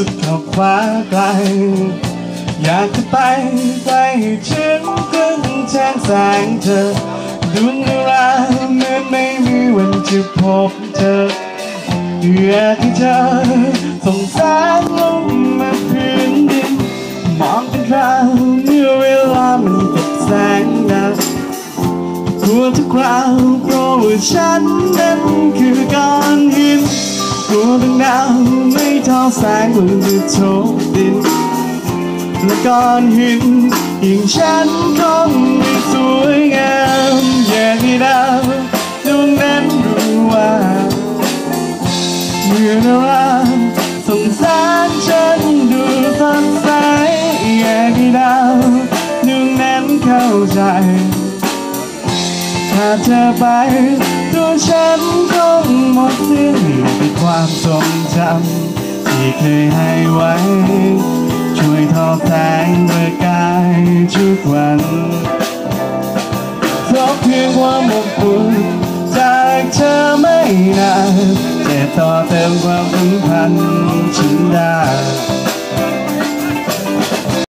สุดขอบฟ้าไกล อยากจะไปใกล้ถึงครึ่งแสงแสงเธอดวงดาวเหมือนไม่มีวันจะพบเธออยากให้เธอส่งแสงลงมาพื้นดินมองเป็นคราวเมื่อเวลามันกับแสงดาวกลัวทุกคราวเพราะว่าฉันนั้นคือก้อนหิน กลัวดวงดาวไม่เท่าแสงบนจะโชกดินและก้อนหินอย่งฉันคงไม่สวยงามอย่ากให้ดาวดวงนั้นรู้ว่าเมื่อเราสงแสงฉันดูสดใสอย่ากให้ดาวดวงนั้นเข้าใจถ้าเธอไปตัวฉันคงหมด ความทรงจำที่เคยให้ไว้ ช่วยทอบแทนเมื่อกายทุกวันเพราะเพียงความอบอุ่นจากเธอไม่นานจะต่อเติมความสัมพันธ์ฉันได้